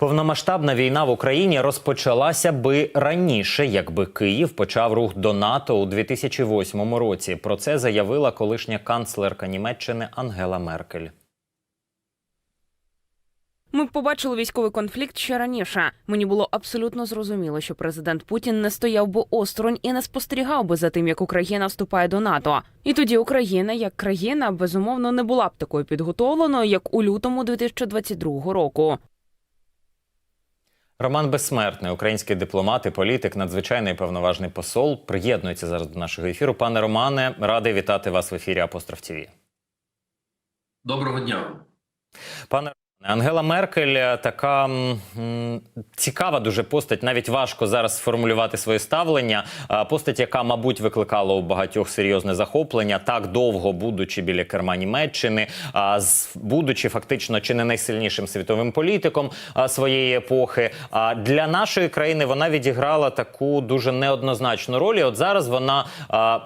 Повномасштабна війна в Україні розпочалася би раніше, якби Київ почав рух до НАТО у 2008 році. Про це заявила колишня канцлерка Німеччини Ангела Меркель. Ми побачили військовий конфлікт ще раніше. Мені було абсолютно зрозуміло, що президент Путін не стояв би осторонь і не спостерігав би за тим, як Україна вступає до НАТО. І тоді Україна, як країна, безумовно, не була б такою підготовленою, як у лютому 2022 року. Роман Безсмертний, український дипломат і політик, надзвичайний повноважний посол, приєднується зараз до нашого ефіру. Пане Романе, радий вітати вас в ефірі Апостроф ТВ. Доброго дня. Пане Ангела Меркель е, така м, цікава дуже постать. Навіть важко зараз сформулювати своє ставлення. Постать, яка, мабуть, викликала у багатьох серйозне захоплення, так довго будучи біля керма Німеччини, будучи фактично чи не найсильнішим світовим політиком а, своєї епохи. А для нашої країни вона відіграла таку дуже неоднозначну роль. І от зараз вона,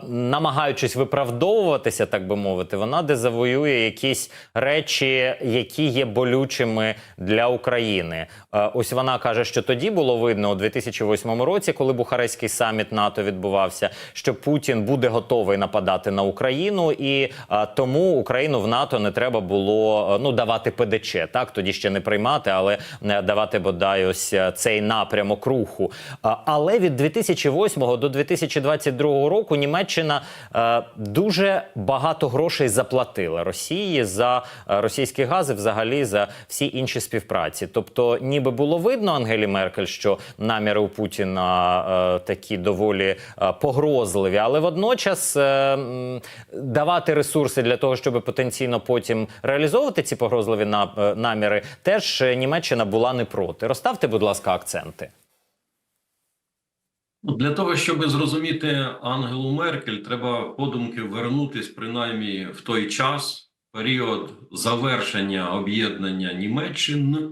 намагаючись виправдовуватися, так би мовити, вона дезавоює якісь речі, які є болючими для України. Е, Ось вона каже, що тоді було видно у 2008 році, коли Бухарестський саміт НАТО відбувався, що Путін буде готовий нападати на Україну, і е, тому Україну в НАТО не треба було е, ну давати ПДЧ. Так тоді ще не приймати, але давати бодай ось цей напрямок руху. Але від 2008 до 2022 року Німеччина дуже багато грошей заплатила Росії за російські гази, взагалі за всі інші співпраці. Тобто, ніби було видно Ангелі Меркель, що наміри у Путіна е, такі доволі е, погрозливі, але водночас е, давати ресурси для того, щоб потенційно потім реалізовувати ці погрозливі на- наміри, теж Німеччина була не проти. Розставте, будь ласка, акценти. Ну, Для того, щоб зрозуміти Ангелу Меркель, треба подумки вернутись принаймні в той час, період завершення об'єднання Німеччини,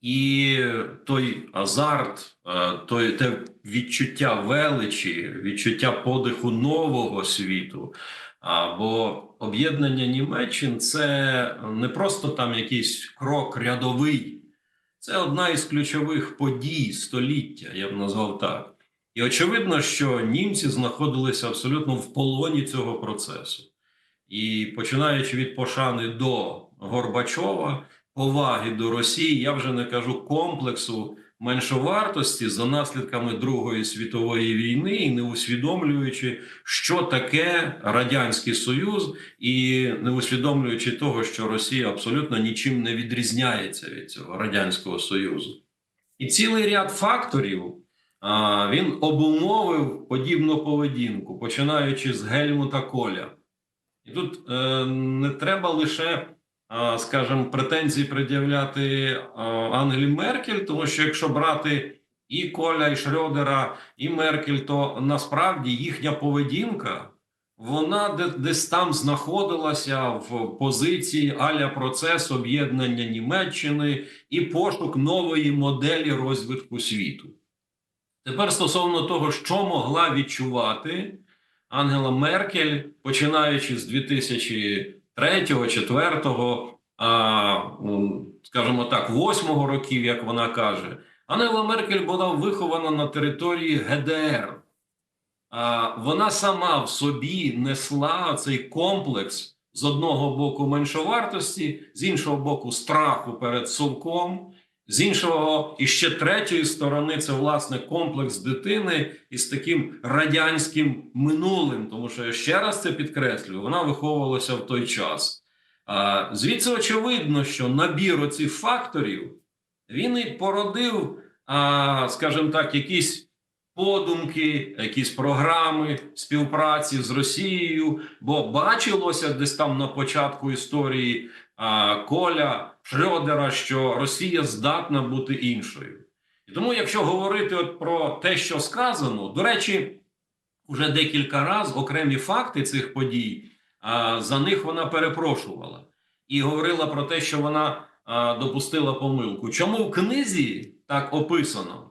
і той азарт, е, той те відчуття величі, відчуття подиху нового світу. Бо об'єднання Німеччин це не просто там якийсь крок рядовий, це одна із ключових подій століття, я б назвав так. І очевидно, що німці знаходилися абсолютно в полоні цього процесу. І починаючи від пошани до Горбачова, поваги до Росії, я вже не кажу комплексу меншовартості за наслідками Другої світової війни і не усвідомлюючи, що таке Радянський Союз, і не усвідомлюючи того, що Росія абсолютно нічим не відрізняється від цього Радянського Союзу. І цілий ряд факторів він обумовив подібну поведінку, починаючи з Гельмута Коля. І тут е, не треба лише, а, скажімо, претензії пред'являти а, Ангелі Меркель, тому що якщо брати і Коля, і Шрёдера, і Меркель, то насправді їхня поведінка. Вона де- десь там знаходилася в позиції аля процес об'єднання Німеччини і пошук нової моделі розвитку світу. Тепер стосовно того, що могла відчувати Ангела Меркель, починаючи з 2003-2004, скажімо так, 8 років, як вона каже, Ангела Меркель була вихована на території ГДР. Вона сама в собі несла цей комплекс з одного боку меншовартості, з іншого боку, страху перед совком. З іншого, і ще третьої сторони, це власне комплекс дитини із таким радянським минулим, тому що я ще раз це підкреслюю, вона виховувалася в той час. А, звідси очевидно, що набір оцих факторів він і породив, а, скажімо так, якісь подумки, якісь програми співпраці з Росією, бо бачилося десь там на початку історії Коля Шрёдера, що Росія здатна бути іншою. І тому, якщо говорити от про те, що сказано, до речі, вже декілька разів окремі факти цих подій, за них вона перепрошувала і говорила про те, що вона допустила помилку. Чому в книзі так описано?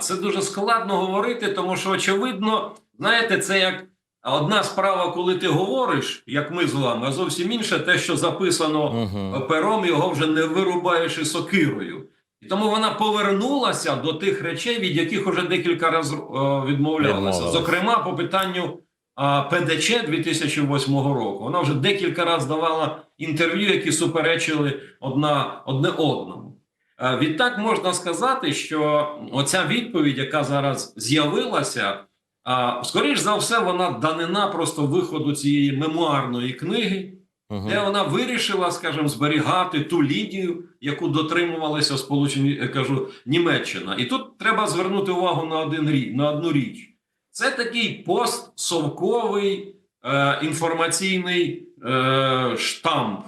Це дуже складно говорити, тому що, очевидно, знаєте, це як одна справа, коли ти говориш, як ми з вами, а зовсім інше те, що записано Угу. пером, його вже не вирубаєш і сокирою. І тому вона повернулася до тих речей, від яких уже декілька разів е, відмовлялася. Зокрема, по питанню а, ПДЧ 2008 року. Вона вже декілька разів давала інтерв'ю, які суперечили одна одне одному. Е, Відтак можна сказати, що оця відповідь, яка зараз з'явилася, а, скоріш за все, вона данина просто виходу цієї мемуарної книги, Мгм. де вона вирішила, скажімо, зберігати ту лінію, яку дотримувалися сполучені кажу Німеччина. І тут треба звернути увагу на один на одну річ. Це такий постсовковий е, інформаційний е, штамп.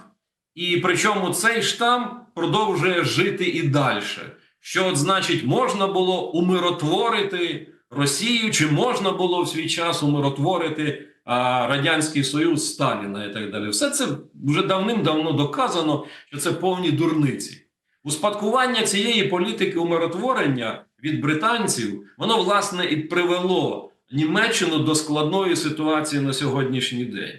І причому цей штамп продовжує жити і далі. Що от значить, можна було умиротворити Росію, чи можна було в свій час умиротворити а, Радянський Союз Сталіна і так далі. Все це вже давним-давно доказано, що це повні дурниці. Успадкування цієї політики умиротворення від британців, воно власне і привело Німеччину до складної ситуації на сьогоднішній день.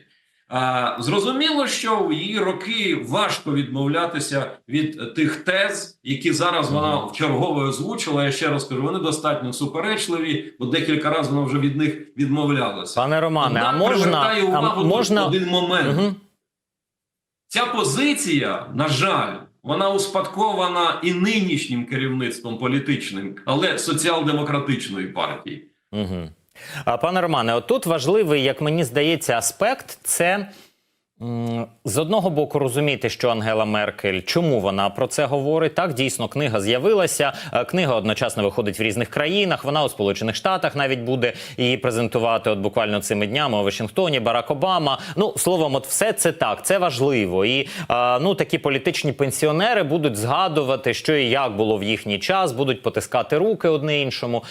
Зрозуміло, що в її роки важко відмовлятися від тих тез, які зараз вона в чергове озвучила. Я ще раз кажу, вони достатньо суперечливі, бо декілька разів вона вже від них відмовлялася. Пане Романе, а можна, привертаю а увагу можна... один момент. Мгм. Ця позиція, на жаль, вона успадкована і нинішнім керівництвом політичним, але соціал-демократичної партії. Угу. Пане Романе, отут важливий, як мені здається, аспект це. З одного боку, розуміти, що Ангела Меркель, чому вона про це говорить. Так, дійсно, книга з'явилася. Е, Книга одночасно виходить в різних країнах. Вона у Сполучених Штатах навіть буде її презентувати от буквально цими днями у Вашингтоні. Барак Обама. Ну словом, от все це так, це важливо. І е, ну такі політичні пенсіонери будуть згадувати, що і як було в їхній час, будуть потискати руки одне іншому.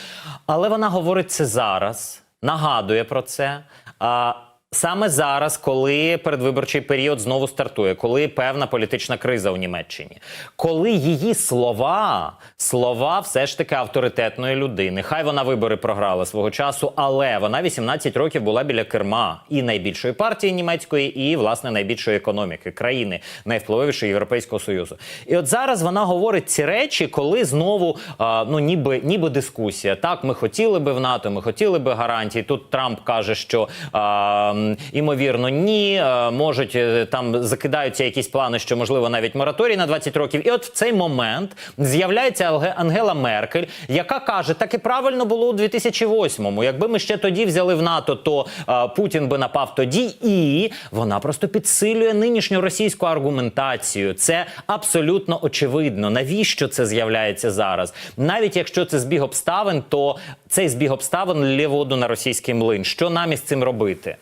Але вона говорить це зараз, нагадує про це. А, Саме зараз, коли передвиборчий період знову стартує, коли певна політична криза у Німеччині, коли її слова, слова все ж таки авторитетної людини, хай вона вибори програла свого часу, але вона 18 років була біля керма і найбільшої партії німецької, і власне найбільшої економіки країни, найвпливовішої Європейського союзу. І от зараз вона говорить ці речі, коли знову а, ну ніби ніби дискусія. Так, ми хотіли би в НАТО, ми хотіли би гарантії. Тут Трамп каже, що а, імовірно ні, можуть е, там закидаються якісь плани, що можливо навіть мораторій на 20 років. І от в цей момент з'являється Ангела Меркель, яка каже, так і правильно було у 2008-му. Якби ми ще тоді взяли в НАТО, то а, Путін би напав тоді, і вона просто підсилює нинішню російську аргументацію. Це абсолютно очевидно. Навіщо це з'являється зараз? Навіть якщо це збіг обставин, то цей збіг обставин лє воду на російський млин. Що нам із цим робити?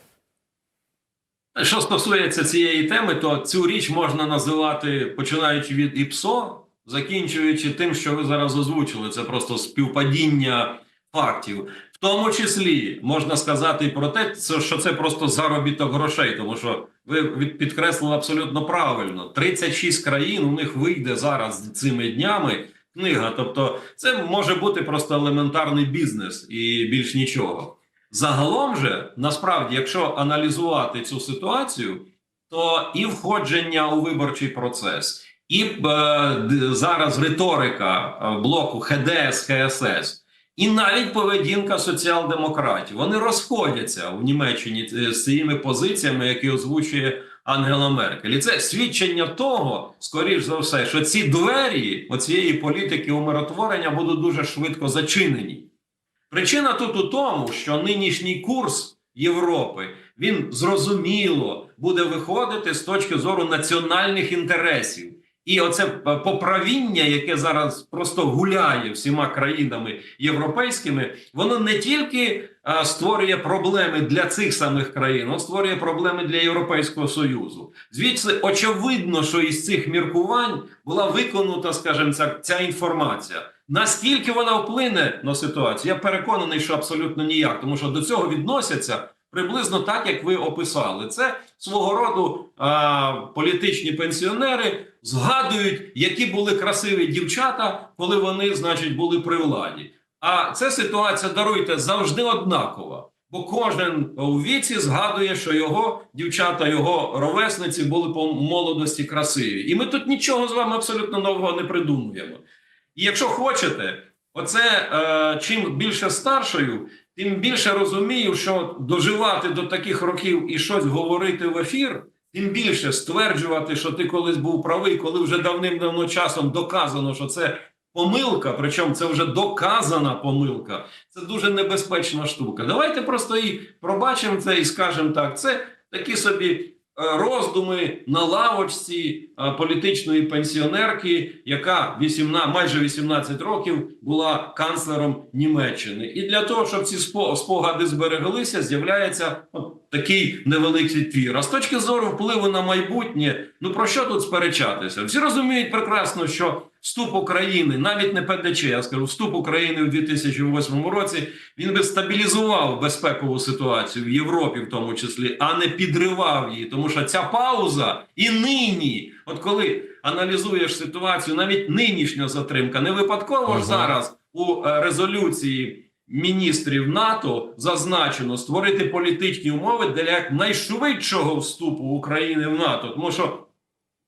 Що стосується цієї теми, то цю річ можна називати починаючи від ІПСО, закінчуючи тим, що ви зараз озвучили. Це просто співпадіння фактів. В тому числі можна сказати про те, що це просто заробіток грошей, тому що ви підкреслили абсолютно правильно: 36 країн у них вийде зараз цими днями книга. Тобто, це може бути просто елементарний бізнес і більш нічого. Загалом же, насправді, якщо аналізувати цю ситуацію, то і входження у виборчий процес, і е, зараз риторика е, блоку ХДС, ХСС, і навіть поведінка соціал-демократів вони розходяться в Німеччині е, з цими позиціями, які озвучує Ангела Меркель. І це свідчення того, скоріш за все, що ці двері оцієї політики умиротворення будуть дуже швидко зачинені. Причина тут у тому, що нинішній курс Європи він зрозуміло буде виходити з точки зору національних інтересів. І оце поправіння, яке зараз просто гуляє всіма країнами європейськими, воно не тільки а, створює проблеми для цих самих країн, воно створює проблеми для Європейського Союзу. Звідси очевидно, що із цих міркувань була виконута, скажімо, ця, ця інформація. Наскільки вона вплине на ситуацію, я переконаний, що абсолютно ніяк, тому що до цього відносяться приблизно так, як ви описали. Це свого роду а, політичні пенсіонери згадують, які були красиві дівчата, коли вони, значить, були при владі. А це ситуація, даруйте, завжди однакова. Бо кожен у віці згадує, що його дівчата, його ровесниці були по молодості красиві. І ми тут нічого з вами абсолютно нового не придумуємо. І якщо хочете, оце е, чим більше старшою, тим більше розумію, що доживати до таких років і щось говорити в ефір, тим більше стверджувати, що ти колись був правий, коли вже давним-давно часом доказано, що це помилка, причому це вже доказана помилка. Це дуже небезпечна штука. Давайте просто і пробачимо це і скажемо так: це такі собі роздуми на лавочці е, політичної пенсіонерки, яка 18, майже 18 років була канцлером Німеччини. І для того, щоб ці спо- спогади збереглися, з'являється такий невеликий твір. А з точки зору впливу на майбутнє, ну про що тут сперечатися? Всі розуміють прекрасно, що вступ України, навіть не ПДЧ, я скажу, вступ України у 2008 році, він би стабілізував безпекову ситуацію в Європі, в тому числі, а не підривав її. Тому що ця пауза і нині, от коли аналізуєш ситуацію, навіть нинішня затримка, не випадково Мгм. ж зараз у е, резолюції. Міністрів НАТО зазначено створити політичні умови для якнайшвидшого вступу України в НАТО, тому що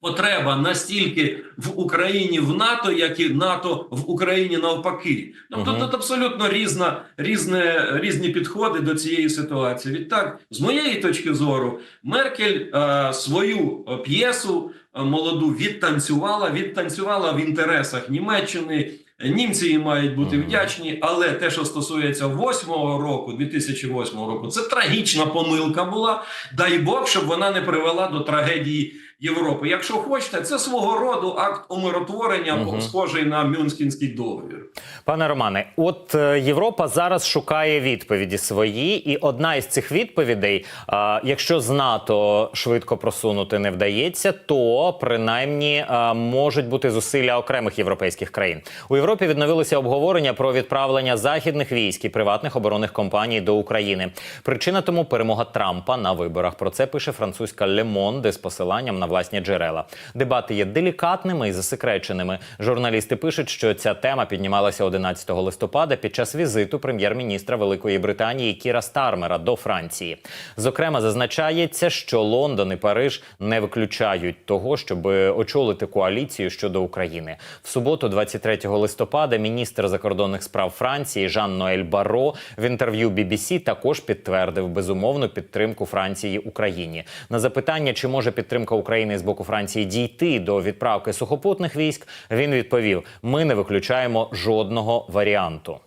потреба настільки в Україні в НАТО, як і НАТО в Україні навпаки. Тобто Мгм. тут абсолютно різна, різне, різні підходи до цієї ситуації. Відтак, з моєї точки зору, Меркель е, свою е, п'єсу е, молоду відтанцювала, відтанцювала в інтересах Німеччини. Німці їм мають бути вдячні, але те, що стосується восьмого року, 2008 року, це трагічна помилка була. Дай Бог, щоб вона не привела до трагедії Європи. Якщо хочете, це свого роду акт умиротворення, Мгм. схожий на Мюнхенський договір. Пане Романе, от е, Європа зараз шукає відповіді свої, і одна із цих відповідей, е, якщо з НАТО швидко просунути не вдається, то принаймні е, можуть бути зусилля окремих європейських країн. У Європі відновилося обговорення про відправлення західних військ і приватних оборонних компаній до України. Причина тому перемога Трампа на виборах. Про це пише французька Monde з посиланням на власні джерела. Дебати є делікатними і засекреченими. Журналісти пишуть, що ця тема піднімалася 11 листопада під час візиту прем'єр-міністра Великої Британії Кіра Стармера до Франції. Зокрема, зазначається, що Лондон і Париж не виключають того, щоб очолити коаліцію щодо України. В суботу, 23 листопада, міністр закордонних справ Франції Жан Ноель Баро в інтерв'ю BBC також підтвердив безумовну підтримку Франції Україні. На запитання, чи може підтримка України з боку Франції дійти до відправки сухопутних військ, він відповів: ми не виключаємо жодного варіанту.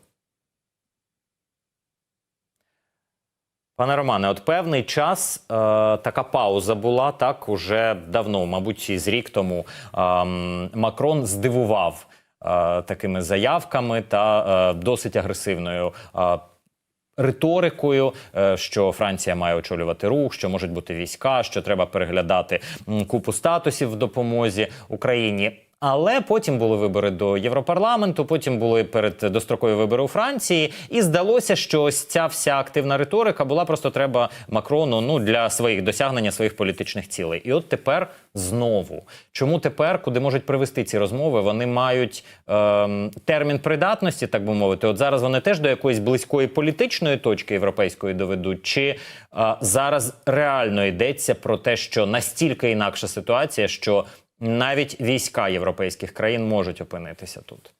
Пане Романе, от певний час е, така пауза була так уже давно, мабуть, із рік тому. Ем, Макрон здивував е, такими заявками та е, досить агресивною. Е, Риторикою, е, що Франція має очолювати рух, що можуть бути війська, що треба переглядати купу статусів в допомозі Україні. Але потім були вибори до Європарламенту, потім були перед дострокові вибори у Франції, і здалося, що ось ця вся активна риторика була просто треба Макрону ну для своїх досягнення своїх політичних цілей. І от тепер знову. Чому тепер, куди можуть привести ці розмови? Вони мають ем, термін придатності, так би мовити. От зараз вони теж до якоїсь близької політичної точки європейської доведуть. Чи е, зараз реально йдеться про те, що настільки інакша ситуація, що навіть війська європейських країн можуть опинитися тут?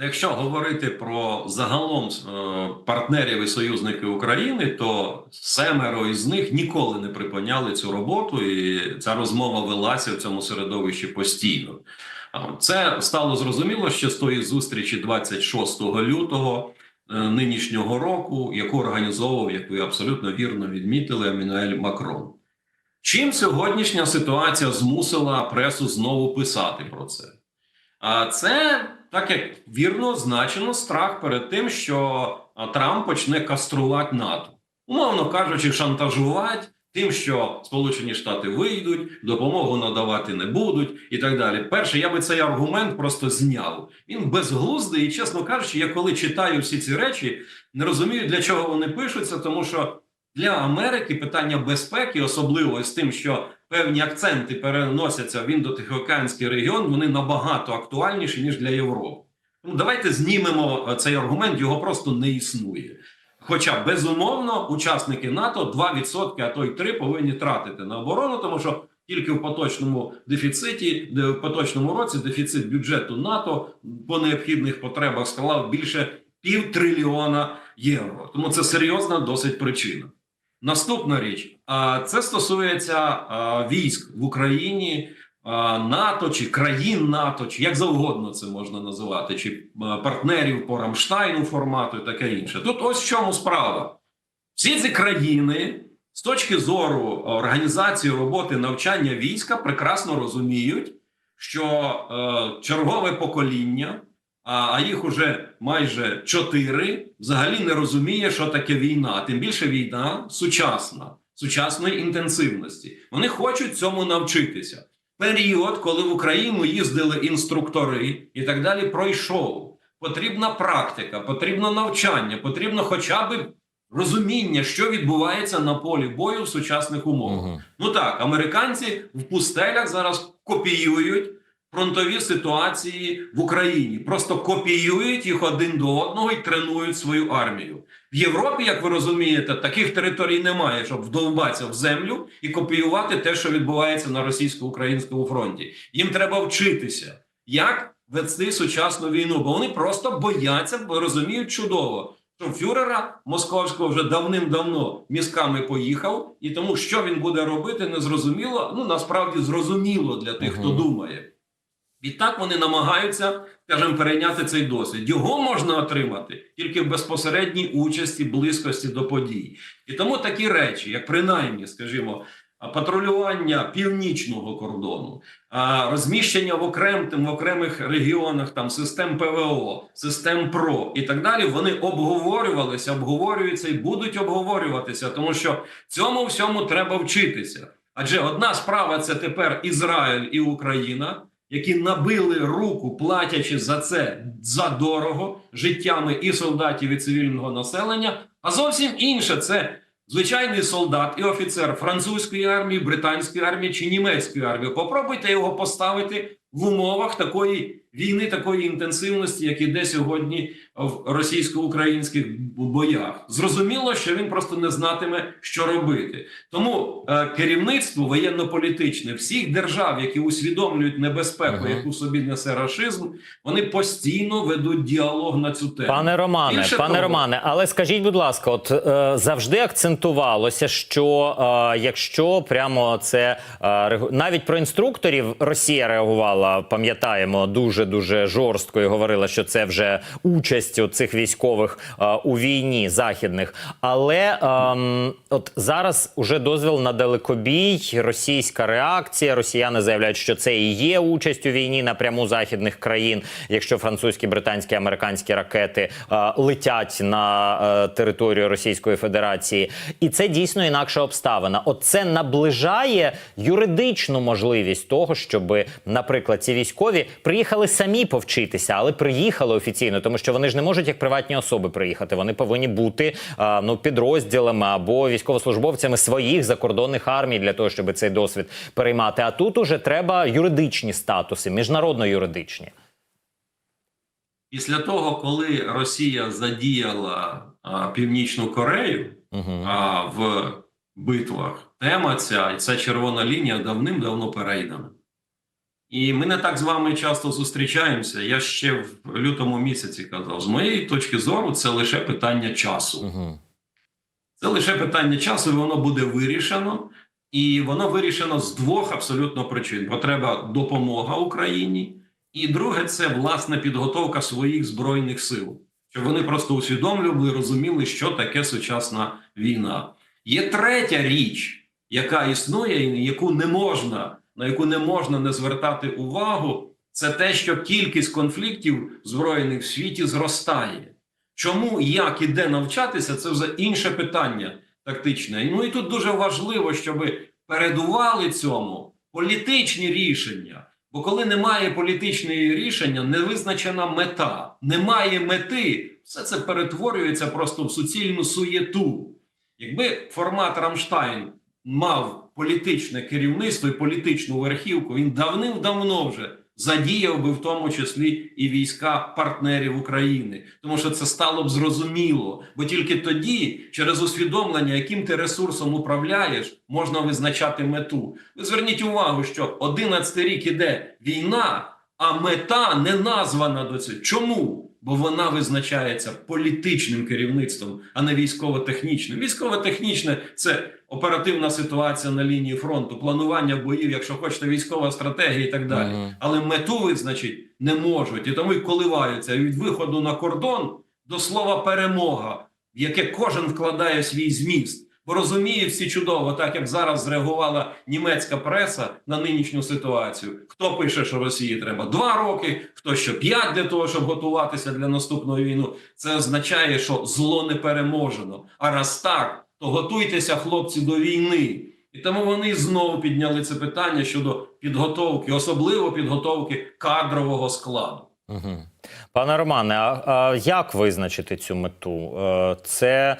Якщо говорити про загалом е, партнерів і союзників України, то семеро із них ніколи не припиняли цю роботу, і ця розмова велася в цьому середовищі постійно. Це стало зрозуміло ще з тої зустрічі 26 лютого е, нинішнього року, яку організовував, як ви абсолютно вірно відмітили, Еммануель Макрон. Чим сьогоднішня ситуація змусила пресу знову писати про це? А це так як вірно означено страх перед тим, що Трамп почне каструвати НАТО, умовно кажучи, шантажувати тим, що Сполучені Штати вийдуть, допомогу надавати не будуть, і так далі. Перше, я би цей аргумент просто зняв. Він безглуздий, і чесно кажучи, я коли читаю всі ці речі, не розумію, для чого вони пишуться, тому що для Америки питання безпеки, особливо з тим, що певні акценти переносяться в індотихоокеанський регіон, вони набагато актуальніші ніж для Європи. Тому давайте знімемо е, цей аргумент, його просто не існує. Хоча безумовно учасники НАТО 2%, а то й 3% повинні тратити на оборону, тому що Тільки в поточному дефіциті, в поточному році дефіцит бюджету НАТО по необхідних потребах склав більше півтрильйона євро. Тому це серйозна досить причина. Наступна річ, це стосується військ в Україні, НАТО чи країн НАТО, чи як завгодно це можна називати, чи партнерів по Рамштайну формату і таке інше. Тут ось в чому справа. Всі ці країни з точки зору організації роботи навчання війська прекрасно розуміють, що е, чергове покоління, а, їх уже майже чотири, взагалі не розуміє, що таке війна. Тим більше війна сучасна, сучасної інтенсивності. Вони хочуть цьому навчитися. Період, коли в Україну їздили інструктори і так далі, пройшов. Потрібна практика, потрібно навчання, потрібно хоча б розуміння, що відбувається на полі бою в сучасних умовах. Мгм. Ну так, американці в пустелях зараз копіюють фронтові ситуації в Україні. Просто копіюють їх один до одного і тренують свою армію. В Європі, як ви розумієте, таких територій немає, щоб вдовбатися в землю і копіювати те, що відбувається на російсько-українському фронті. Їм треба вчитися, як вести сучасну війну, бо вони просто бояться, бо розуміють чудово. Що фюрера московського вже давним-давно мізками поїхав, і тому що він буде робити, не зрозуміло. Ну насправді зрозуміло для тих, хто думає. Відтак вони намагаються, скажімо, перейняти цей досвід. Його можна отримати тільки в безпосередній участі, близькості до подій. І тому такі речі, як принаймні, скажімо, патрулювання північного кордону, розміщення в окрем, в окремих регіонах там систем ПВО, систем ПРО і так далі, вони обговорювалися, обговорюються і будуть обговорюватися, тому що цьому всьому треба вчитися. Адже одна справа це тепер Ізраїль і Україна, які набили руку, платячи за це за дорого життями і солдатів, і цивільного населення. А зовсім інше це звичайний солдат і офіцер французької армії, британської армії чи німецької армії. Попробуйте його поставити в умовах такої війни, такої інтенсивності, як іде сьогодні в російсько-українських боях. Зрозуміло, що він просто не знатиме, що робити. Тому е, керівництво воєнно-політичне всіх держав, які усвідомлюють небезпеку, Ага. яку собі несе рашизм, вони постійно ведуть діалог на цю тему. Пане Романе, Більше пане того- Романе, але скажіть, будь ласка, от е, завжди акцентувалося, що е, якщо прямо це е, навіть про інструкторів Росія реагувала, пам'ятаємо, дуже дуже жорстко і говорила, що це вже участь у цих військових е, у війні західних. Але ем, от зараз уже дозвіл на далекобій, російська реакція. Росіяни заявляють, що це і є участь у війні напряму західних країн, якщо французькі, британські, американські ракети е, летять на е, територію Російської Федерації, і це дійсно інакша обставина. От це наближає юридичну можливість того, щоб, наприклад, ці військові приїхали самі повчитися, але приїхали офіційно, тому що вони ж не можуть як приватні особи приїхати. Вони повинні бути ну підрозділами або військовослужбовцями своїх закордонних армій для того, щоб цей досвід переймати. А тут уже треба юридичні статуси, міжнародно-юридичні. Після того, коли Росія задіяла а, Північну Корею Угу. а, в битвах, тема ця і ця червона лінія давним-давно перейдена. І ми не так з вами часто зустрічаємося. Я ще в лютому місяці казав: з моєї точки зору, це лише питання часу. Угу. Це лише питання часу, і воно буде вирішено. І воно вирішено з двох абсолютно причин: бо треба допомога Україні, і друге, це власна підготовка своїх збройних сил, щоб вони просто усвідомлювали, розуміли, що таке сучасна війна. Є третя річ, яка існує, і яку не можна, на яку не можна не звертати увагу, це те, що кількість конфліктів збройних в світі зростає. Чому як і де навчатися, це вже інше питання тактичне. Ну і тут дуже важливо, щоб передували цьому політичні рішення. Бо коли немає політичного рішення, не визначена мета, немає мети, все це перетворюється просто в суцільну суєту. Якби формат Рамштайн мав політичне керівництво і політичну верхівку, він давним-давно вже задіяв би в тому числі і війська партнерів України, тому що це стало б зрозуміло, бо тільки тоді, через усвідомлення, яким ти ресурсом управляєш, можна визначати мету. Ви зверніть увагу, що 11 рік іде війна, а мета не названа до цього. Чому? Бо вона визначається політичним керівництвом, а не військово-технічним. Військово-технічне це оперативна ситуація на лінії фронту, планування боїв, якщо хочете, військова стратегія і так далі. Мгм. Але мету визначити не можуть, і тому й коливаються від виходу на кордон до слова перемога, в яке кожен вкладає свій зміст. Бо розуміють всі чудово, так як зараз зреагувала німецька преса на нинішню ситуацію. Хто пише, що Росії треба два роки, хто що п'ять для того, щоб готуватися для наступної війни. Це означає, що зло не переможено. А раз так, то готуйтеся, хлопці, до війни. І тому вони знову підняли це питання щодо підготовки, особливо підготовки кадрового складу. Угу. Пане Романе, а, а як визначити цю мету? Е, Це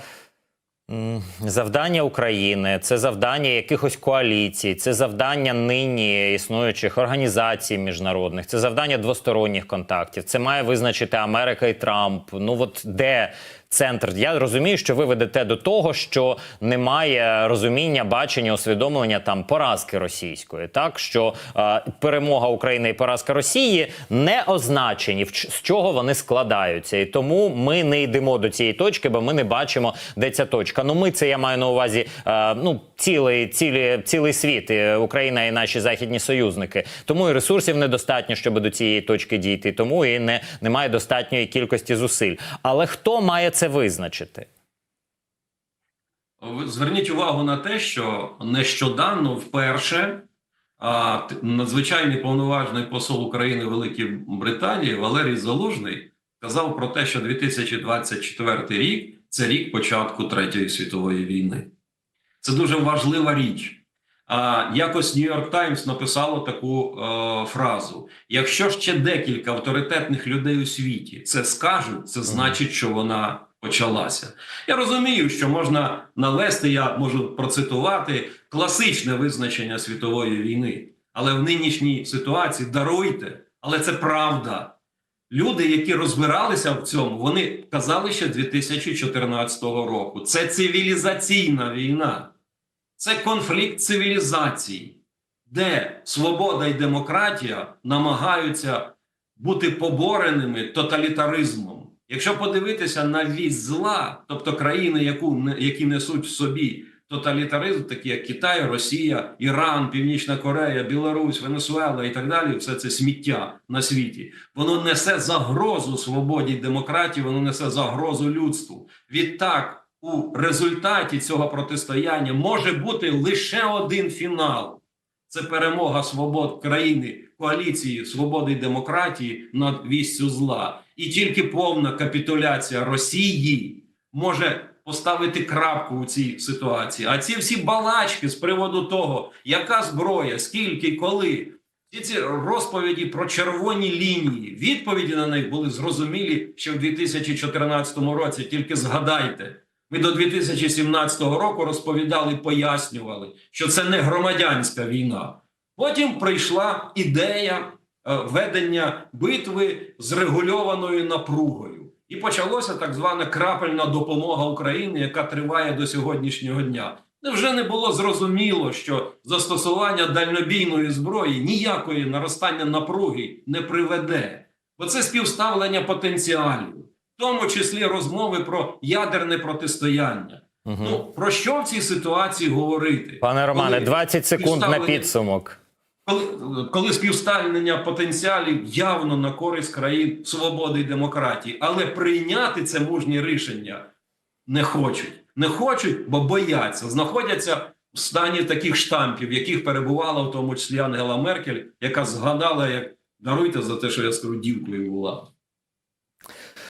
завдання України, це завдання якихось коаліцій, це завдання нині існуючих організацій міжнародних, це завдання двосторонніх контактів. Це має визначити Америка і Трамп. Ну от де центр? Я розумію, що ви ведете до того, що немає розуміння, бачення, усвідомлення там поразки російської, так що е, перемога України і поразка Росії не означені, з чого вони складаються, і тому ми не йдемо до цієї точки, бо ми не бачимо, де ця точка. Ну, ми це я маю на увазі. Е, ну, цілий, цілий, цілий світ, і Україна і наші західні союзники. Тому і ресурсів недостатньо, щоб до цієї точки дійти. Тому і не немає достатньої кількості зусиль. Але хто має це визначити? Зверніть увагу на те, що нещодавно вперше а, надзвичайний повноважний посол України в Великій Британії Валерій Залужний казав про те, що 2024 рік це рік початку Третьої світової війни. Це дуже важлива річ. А якось Нью-Йорк Таймс написало таку е, фразу: якщо ще декілька авторитетних людей у світі це скажуть, це значить, що вона почалася. Я розумію, що можна навести, я можу процитувати класичне визначення світової війни, але в нинішній ситуації даруйте, але це правда. Люди, які розбиралися в цьому, вони казали ще 2014 року. Це цивілізаційна війна, це конфлікт цивілізацій, де свобода і демократія намагаються бути побореними тоталітаризмом. Якщо подивитися на вісь зла, тобто країни, яку, які несуть в собі тоталітаризм, такі як Китай, Росія, Іран, Північна Корея, Білорусь, Венесуела і так далі, все це сміття на світі. Воно несе загрозу свободі і демократії, воно несе загрозу людству. Відтак, у результаті цього протистояння може бути лише один фінал. Це перемога свобод країни, коаліції свободи і демократії над вістю зла. І тільки повна капітуляція Росії може поставити крапку у цій ситуації. А ці всі балачки з приводу того, яка зброя, скільки, коли. Всі ці розповіді про червоні лінії, відповіді на них були зрозумілі ще в 2014 році. Тільки згадайте, ми до 2017 року розповідали, пояснювали, що це не громадянська війна. Потім прийшла ідея ведення битви з регульованою напругою. І почалося так звана крапельна допомога України, яка триває до сьогоднішнього дня. Невже не було зрозуміло, що застосування дальнобійної зброї ніякої наростання напруги не приведе? Бо це співставлення потенціалів, в тому числі розмови про ядерне протистояння. Угу. Ну про що в цій ситуації говорити? Пане Романе, Коли 20 секунд на підсумок. Коли, коли співставлення потенціалів явно на користь країн свободи і демократії, але прийняти це мужні рішення не хочуть. Не хочуть, бо бояться, знаходяться в стані таких штампів, в яких перебувала в тому числі Ангела Меркель, яка згадала, як даруйте за те, що я скажу дівкою була.